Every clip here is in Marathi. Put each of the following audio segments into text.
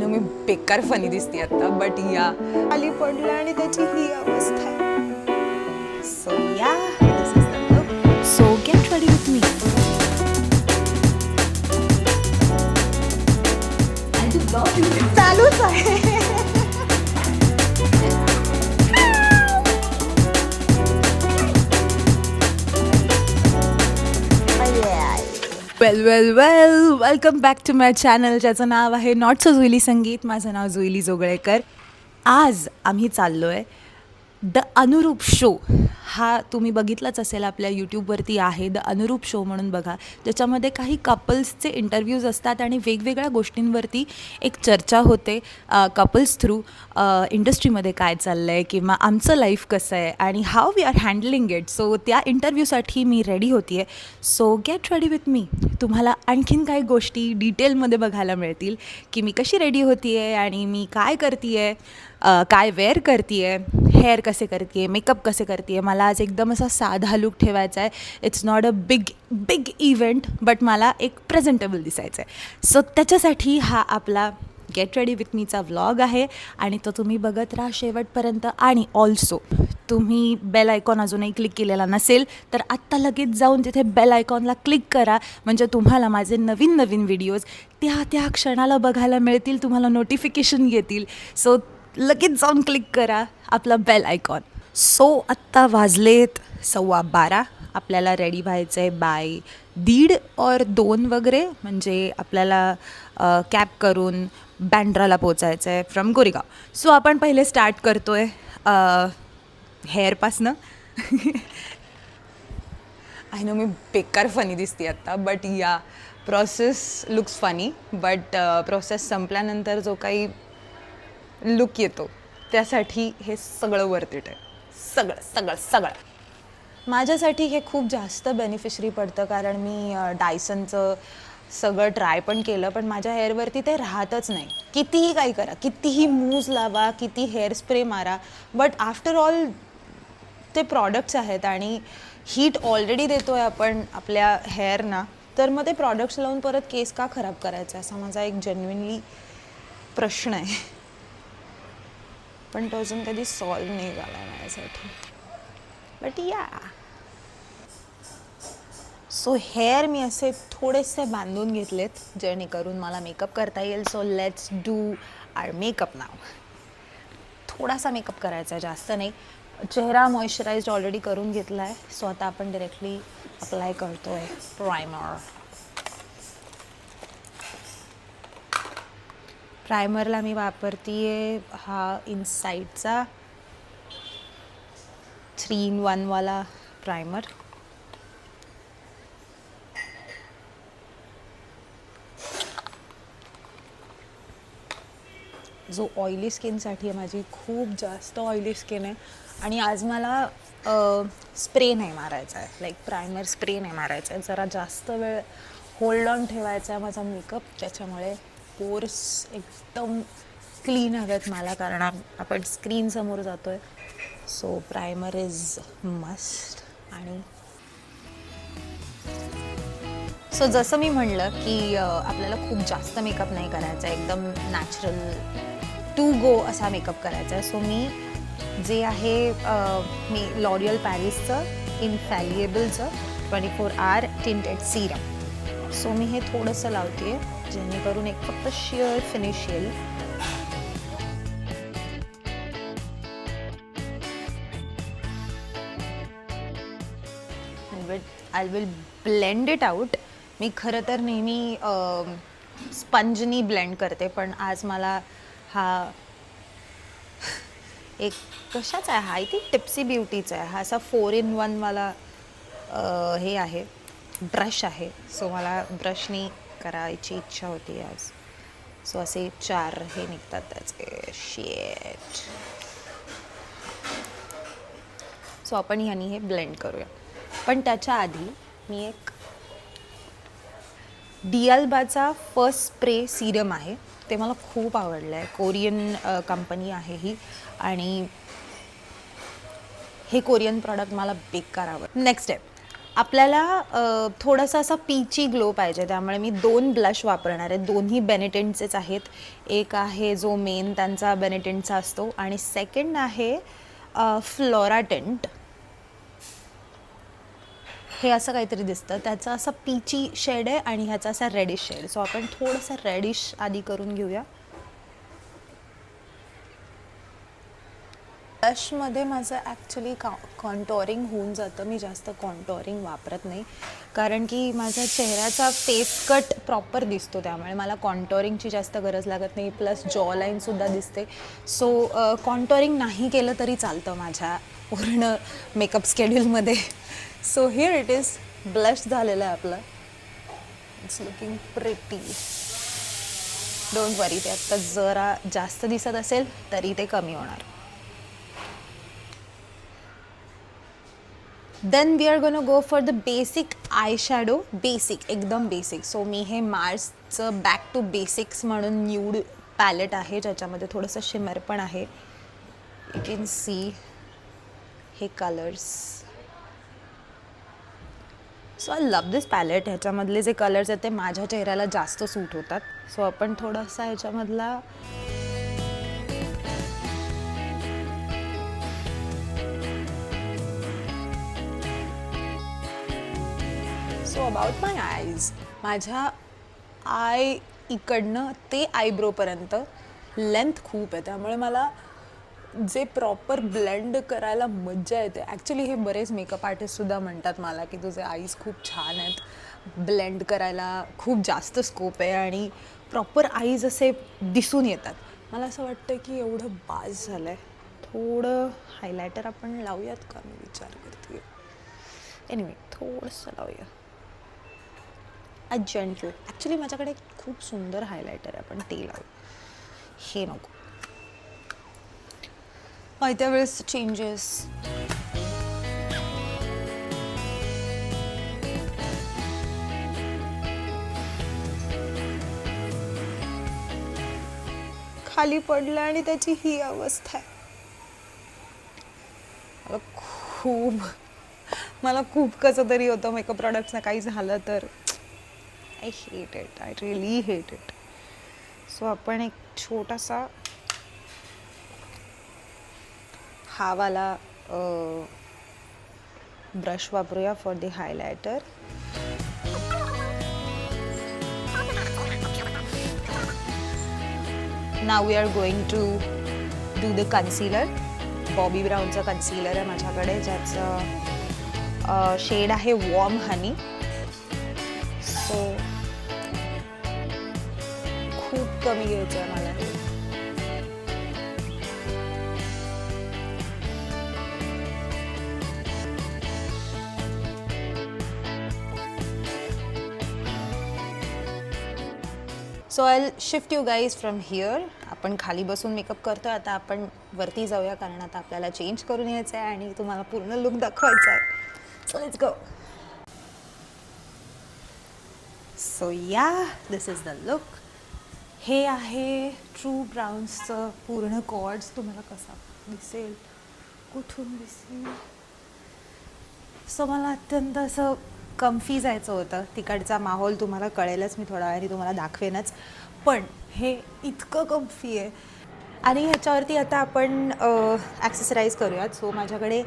नो मी बेकार फनी दिसते आता बट या. खाली पडलं आणि त्याची ही अवस्था आहे. सो या. Well well well welcome back to my channel ज्याचं नाव आहे नॉट सो जुईली संगीत माझं नाव जुईली जोगळेकर आज आम्ही चाललो आहे द अनुरूप शो हा तुम्ही बघितलाच असेल आपल्या यूट्यूबवरती आहे द अनुरूप शो म्हणून बघा. ज्याच्यामध्ये काही कपल्सचे इंटरव्ह्यूज असतात आणि वेगवेगळ्या गोष्टींवरती एक चर्चा होते कपल्स थ्रू इंडस्ट्रीमध्ये काय चाललं आहे किंवा आमचं लाईफ कसं आहे आणि how we are handling it so त्या इंटरव्ह्यूसाठी मी रेडी होती आहे so get ready with me तुम्हाला आणखीन काही गोष्टी डिटेलमध्ये बघायला मिळतील की मी कशी रेडी होती आहे आणि मी काय करते आहे काय वेअर करते आहे हेअर कसे करते आहे मेकअप कसे करते आहे मला आज एकदम असा साधा लुक ठेवायचा आहे it's not a big big event but मला एक प्रेझेंटेबल दिसायचं आहे सो त्याच्यासाठी हा आपला गेट रेडी विथ मीचा व्लॉग आहे आणि तो तुम्ही बघत राहा शेवटपर्यंत. आणि ऑल्सो तुम्ही बेल आयकॉन अजूनही क्लिक केलेला नसेल तर आत्ता लगेच जाऊन तिथे बेल आयकॉनला क्लिक करा. म्हणजे तुम्हाला माझे नवीन नवीन व्हिडिओज त्या त्या क्षणाला बघायला मिळतील तुम्हाला नोटिफिकेशन येतील. सो लगेच जाऊन क्लिक करा आपला बेल आयकॉन सो आत्ता वाजलेत सव्वा बारा. आपल्याला रेडी व्हायचं आहे बाय दीड और दोन वगैरे म्हणजे आपल्याला कॅब करून बँड्राला पोचायचं आहे फ्रॉम गोरेगाव. सो आपण पहिले स्टार्ट करतो आहे हेअरपासनं आय नो मी बेकार फनी दिसते आत्ता बट या process looks funny but process संपल्यानंतर जो काही लुक येतो त्यासाठी हे सगळं वर्थ इट आहे. सगळं सगळं सगळं. माझ्यासाठी हे खूप जास्त बेनिफिशरी पडतं कारण मी डायसनचं सगळं ट्राय पण केलं पण माझ्या हेअरवरती ते राहतच नाही. कितीही काही करा कितीही मूज लावा किती हेअर स्प्रे मारा बट आफ्टर ऑल ते प्रॉडक्ट्स आहेत आणि हीट ऑलरेडी देतो आहे आपण आपल्या हेअरना तर मग ते प्रॉडक्ट्स लावून परत केस का खराब करायचा असा माझा एक जेन्युनली प्रश्न आहे. पण तो अजून कधी सॉल्व नाही झाला माझ्यासाठी. बट या सो हेअर मी असे थोडेसे बांधून घेतलेत जेणेकरून मला मेकअप करता येईल. So let's do our makeup now थोडासा मेकअप करायचा आहे जास्त नाही. चेहरा मॉइश्चराइज ऑलरेडी करून घेतला आहे सो आता आपण डिरेक्टली अप्लाय करतो आहे प्रायमर प्रायमरला मी वापरते हा इनसाईडचा थ्री इन वनवाला प्रायमर जो ऑइली स्किनसाठी आहे माझी खूप जास्त ऑइली स्किन आहे. आणि आज मला स्प्रे नाही मारायचा आहे लाईक प्रायमर स्प्रे नाही मारायचा आहे जरा जास्त वेळ होल्ड ऑन ठेवायचा आहे माझा मेकअप त्याच्यामुळे कोर्स एकदम क्लीन हव्यात मला कारण आपण स्क्रीनसमोर जातो आहे सो प्रायमर इज मस्ट आणि सो जसं मी म्हणलं की आपल्याला खूप जास्त मेकअप नाही करायचा आहे. एकदम नॅचरल टू गो असा मेकअप करायचा आहे. सो मी जे आहे मी लॉरियल पॅरिसचं इनफॅलिएबलचं twenty four hour tinted serum so मी हे थोडंसं लावते आहे जेणेकरून एक फक्त शिअर फिनिश येईल. I will blend it out मी खरं तर नेहमी स्पंजनी ब्लेंड करते पण आज मला हा एक कशाचा आहे हा? आय थिंक टिप्सी ब्युटीचा आहे हा. असा फोर इन वनवाला हे आहे. ब्रश आहे. सो मला ब्रशनी करायची इच्छा होती आज. सो असे चार हे निघतात त्याचे. शेट सो आपण ह्यानी हे ब्लेंड करूया. पण त्याच्या आधी मी एक डीएलबाचा फर्स्ट स्प्रे सिरम आहे. ते मला खूप आवडलं आहे कोरियन कंपनी आहे ही. आणि हे कोरियन प्रॉडक्ट मला बेकार आवड नेक्स्ट स्टेप आपल्याला थोडासा असा पीची ग्लो पाहिजे. त्यामुळे मी दोन ब्लश वापरणार आहे. दोन्ही बेनिटेंटचेच आहेत. एक आहे जो मेन त्यांचा बेनिटेंटचा असतो आणि सेकंड आहे फ्लोराटेंट हे असं काहीतरी दिसतं. त्याचा असा पीची शेड आहे आणि ह्याचा असा रेडिश शेड सो आपण थोडंसं रेडिश आधी करून घेऊया. ब्लशमध्ये माझं ॲक्च्युली का कॉन्टॉरिंग होऊन जातं. मी जास्त कॉन्टॉरिंग वापरत नाही. कारण की माझा चेहऱ्याचा फेस कट प्रॉपर दिसतो त्यामुळे. मला कॉन्टॉरिंगची जास्त गरज लागत नाही. प्लस जॉ लाईनसुद्धा दिसते. सो कॉन्टॉरिंग नाही केलं तरी चालतं माझ्या पूर्ण makeup स्केड्यूलमध्ये so here it is blush झालेलं आहे आपलं. It's looking pretty don't worry ते आत्ता जरा जास्त दिसत असेल तरी ते कमी होणार. Then we are gonna go for the basic eye shadow basic एकदम बेसिक सो मी हे मार्सचं बॅक टू बेसिक्स म्हणून न्यूड पॅलेट आहे. ज्याच्यामध्ये थोडंसं शिमर पण आहे. यू कॅन सी हे colours so I love this palette ह्याच्यामधले जे कलर्स आहेत ते माझ्या चेहऱ्याला जास्त सूट होतात. सो आपण थोडासा ह्याच्यामधला अबाउट माय आयज माझ्या आय इकडनं ते आयब्रोपर्यंत लेंथ खूप आहे. त्यामुळे मला जे प्रॉपर ब्लेंड करायला मज्जा येते. ॲक्च्युली हे बरेच मेकअप आर्टिस्टसुद्धा म्हणतात मला की तुझे आईज खूप छान आहेत. ब्लेंड करायला खूप जास्त स्कोप आहे आणि प्रॉपर आईज असे दिसून येतात. मला असं वाटतं की एवढं बाज झालं आहे थोडं हायलायटर आपण लावूयात का? मी विचार करते. एनिवे थोडंसं लावूया. अ जेंटल ॲक्च्युली माझ्याकडे खूप सुंदर हायलायटर आहे. आपण ते लावू. हे नको. माहित्या वेळेस चेंजेस खाली पडलं आणि त्याची ही अवस्था आहे. मला खूप मला खूप कसं तरी होतं मेकअप प्रॉडक्ट्सना काही झालं तर. I hate it I really hate it so आपण एक छोटासा हावाला ब्रश वापरूया for the highlighter now we are going to do the concealer Bobbi ब्राऊनचा concealer आहे माझ्याकडे ज्याचं शेड आहे वॉर्म हनी कमी घ्यायचं आहे मला. So I shift you guys from here आपण खाली बसून मेकअप करतो आता आपण वरती जाऊया कारण आता आपल्याला चेंज करून यायचं आहे आणि तुम्हाला पूर्ण लुक दाखवायचा आहे. सो लेट्स गो सो या दिस इज द लुक हे आहे ट्रू ब्राउन्सचं पूर्ण कॉर्ड्स तुम्हाला कसा दिसेल? कुठून दिसेल? सो मला अत्यंत असं कम्फी जायचं होतं. तिकडचा माहोल तुम्हाला कळेलच मी थोड्या वेळाने तुम्हाला दाखवेनच. पण हे इतकं कम्फी आहे. आणि ह्याच्यावरती आता आपण ॲक्सेसराईज करूयात. सो माझ्याकडे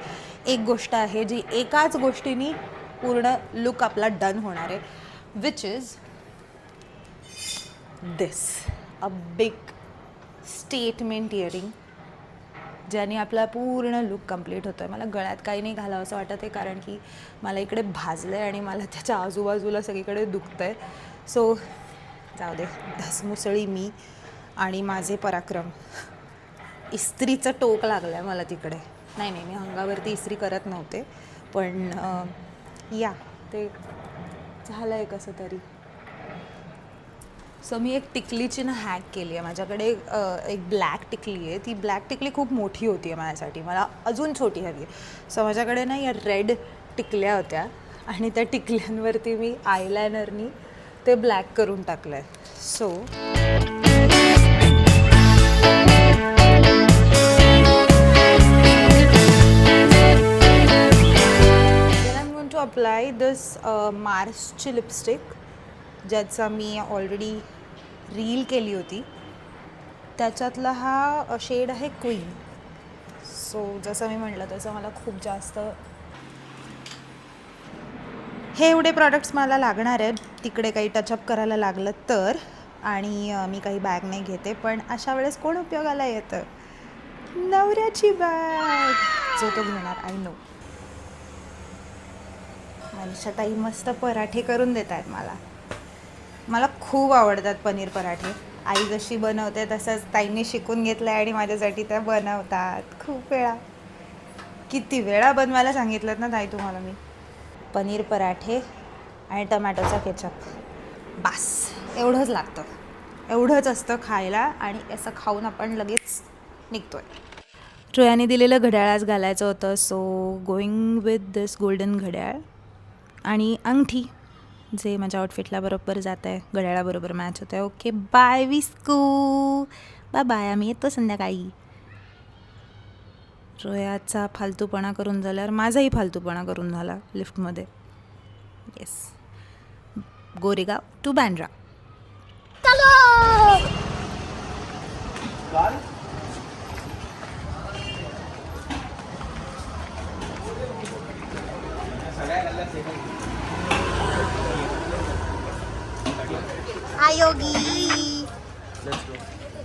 एक गोष्ट आहे जी एकाच गोष्टीनी पूर्ण लुक आपला डन होणार आहे which is this a big statement earring ज्याने आपला पूर्ण लुक कंप्लीट होतो आहे मला गळ्यात काही नाही घालावं असं वाटत आहे कारण की मला इकडे भाजलं आहे आणि मला त्याच्या आजूबाजूला सगळीकडे दुखतं आहे सो जाऊ दे. धसमुसळी मी आणि माझे पराक्रम. इस्त्रीचं टोक लागलं आहे मला तिकडे. नाही नाही मी अंगावरती इस्त्री करत नव्हते पण या. ते झालं आहे कसं तरी. सो मी एक टिकलीची ना हॅक केली आहे. माझ्याकडे एक ब्लॅक टिकली आहे. ती ब्लॅक टिकली खूप मोठी होती आहे माझ्यासाठी. मला अजून छोटी हवी आहे. सो माझ्याकडे ना या रेड टिकल्या होत्या आणि त्या टिकल्यांवरती मी आयलायनरनी ते ब्लॅक करून टाकलं आहे सो Then अप्लाय दिस मार्सची लिपस्टिक ज्याचा मी ऑलरेडी रील केली होती. त्याच्यातला हा शेड आहे क्वीन सो जसं मी म्हटलं तसं मला खूप जास्त हे एवढे प्रॉडक्ट्स मला लागणार आहेत. तिकडे काही टचअप करायला लागलं तर. आणि मी काही बॅग नाही घेते. पण अशा वेळेस कोण उपयोगाला येतं? नवऱ्याची बॅग जो तो घेणार आय नो मनीषाताई मस्त पराठे करून देत आहेत मला. मला खूप आवडतात पनीर पराठे. आई जशी बनवते तसंच ताईने शिकून घेतलं आहे आणि माझ्यासाठी त्या बनवतात. खूप वेळा. किती वेळा बनवायला सांगितलं ना ताई तुम्हाला मी. पनीर पराठे आणि टमॅटोचा केचप. बास. एवढंच लागतं. एवढंच असतं खायला आणि असं खाऊन आपण लगेच निघतो आहे ट्रोयाने दिलेलं घड्याळ आज घालायचं होतं so going with this golden घड्याळ आणि अंगठी. जे माझ्या आउटफिटला बरोबर जात आहे घड्याळाबरोबर मॅच होत आहे ओके बाय विस्कू. बाय बाय आम्ही येतो संध्याकाळी. रोयाचा फालतूपणा करून झाल्यावर माझाही फालतूपणा करून झाला लिफ्टमध्ये येस गोरेगाव टू बँड्रा आयोगी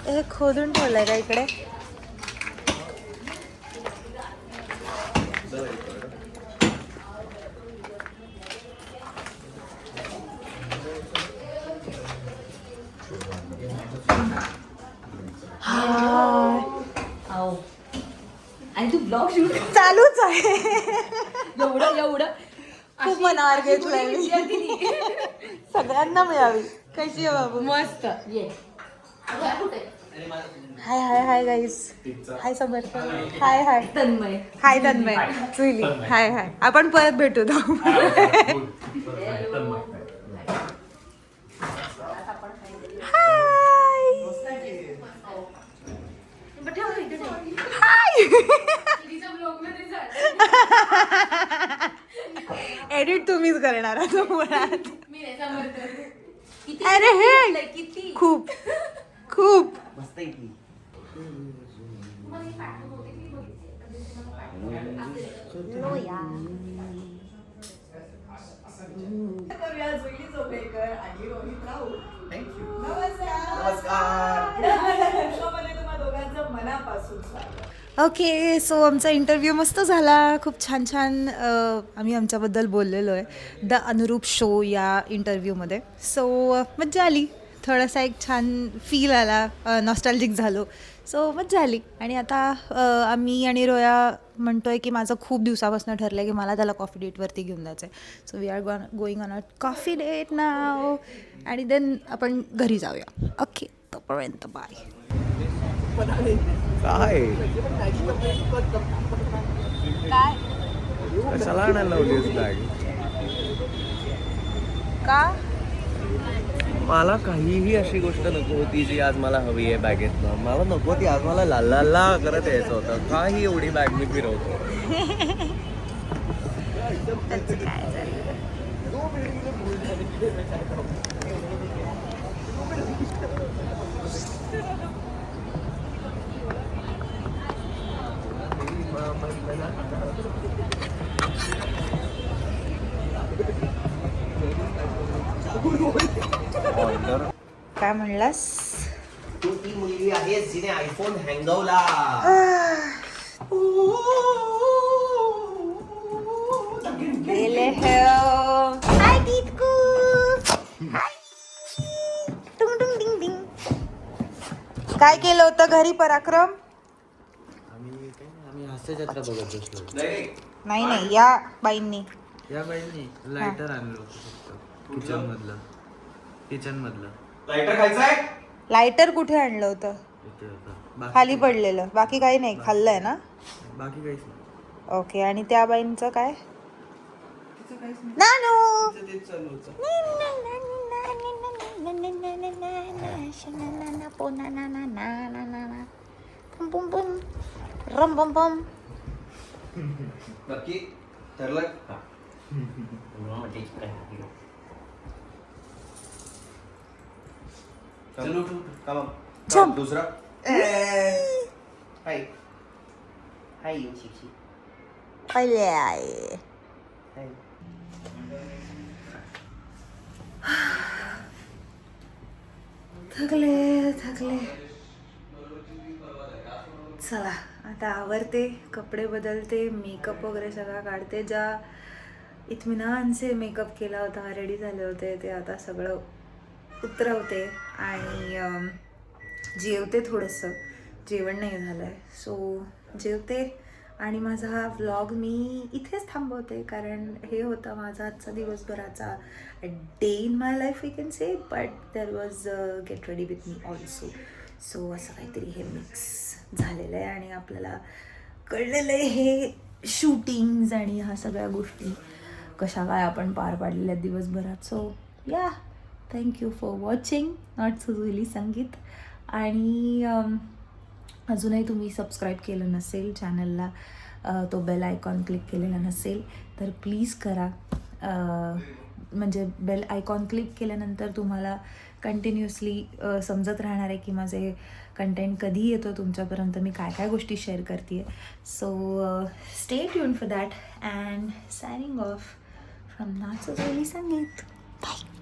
हे खोदून ठेवलंय का इकडे? आणि तू ब्लॉग शूट चालूच आहे. एवढं एवढं. खूप मनावर घेतलंय मी. सगळ्यांना मिळावी. कशी आहे बाबू मस्त. ये. Hi hi hi guys hi Samarth hi hi. Tanmay. Hi Tanmay. Juilee hi hi. आपण परत भेटू जाऊ एडिट तुम्हीच करणार आता मुळात. अरे हे! किती? खूप. खूप. ओके सो आमचा इंटरव्ह्यू मस्त झाला. खूप छान छान अ, आम्ही आमच्याबद्दल बोललेलो आहे द अनुरूप शो या इंटरव्ह्यूमध्ये सो मज्जा आली. थोडासा एक छान फील आला. नॉस्टॅल्जिक झालो. सो मज्जा आली. आणि आता अ, आम्ही आणि रोया म्हणतोय की माझं खूप दिवसापासून ठरलं आहे की मला त्याला कॉफी डेटवरती घेऊन जायचं आहे so we are gonna going on a coffee date now आणि देन आपण घरी जाऊया. ओके तोपर्यंत बाय काय? कशाला आणायला लावलीस बॅग का? मला काहीही अशी गोष्ट नको होती जी आज मला हवी आहे बॅगेतनं. मला नको ती. आज मला ला ला ला करत यायचं होतं. काही एवढी बॅग मी फिरवतो. काय म्हणलास? तू ती मुलगी आहेस जिने आयफोन हँगवला. गेले हाय दीदकू हाय टुंग टुंग डिंग डिंग. काय केलं होतं घरी पराक्रम? हास्यजत्रा बघत बसलो नाही नाही या बाईंनी या बाईंनी लायटर आणलं होतं फक्त किचन मधलं किचन मधलं लायटर खायचंय लायटर कुठे आणलं होतं इथे होतं बाकी खाली पडलेलं बाकी काही नाही खाल्लंय ना बाकी काहीच नाही ओके आणि त्या बाईंचं काय नानू तिचं तेच चालू होतं नक्की. ठरलं? चलो उठ, उठ. Jump. दुसरा. हाय. हाय शिक्षी पहिले आहे हाय. थकले थकले. चला. आता आवरते कपडे बदलते मेकअप वगैरे सगळा काढते. ज्या इत्मिनानचे मेकअप केला होता रेडी झाले होते ते आता सगळं उतरवते आणि जेवते थोडंसं. जेवण नाही झालं आहे सो जेवते आणि माझा हा व्लॉग मी इथेच थांबवते कारण हे होता माझा आजचा दिवसभराचा day in my life we can say but there was get ready with me also so असं काहीतरी हे मिक्स झालेलं आहे आणि आपल्याला कळलेलं आहे हे शूटिंग्ज आणि ह्या सगळ्या गोष्टी कशा काय आपण पार पाडलेल्या दिवसभरात. So yeah thank you for watching not सुजुली संगीत आणि um, अजूनही तुम्ही सबस्क्राईब केलं नसेल चॅनलला तो बेल आयकॉन क्लिक केलेला नसेल तर प्लीज करा. म्हणजे बेल आयकॉन क्लिक केल्यानंतर तुम्हाला कंटिन्युअसली समजत राहणार आहे की माझे कंटेंट कधी येतो तुमच्यापर्यंत मी काय काय गोष्टी शेअर करते so stay tuned for that and signing off from Naach Sangeet bye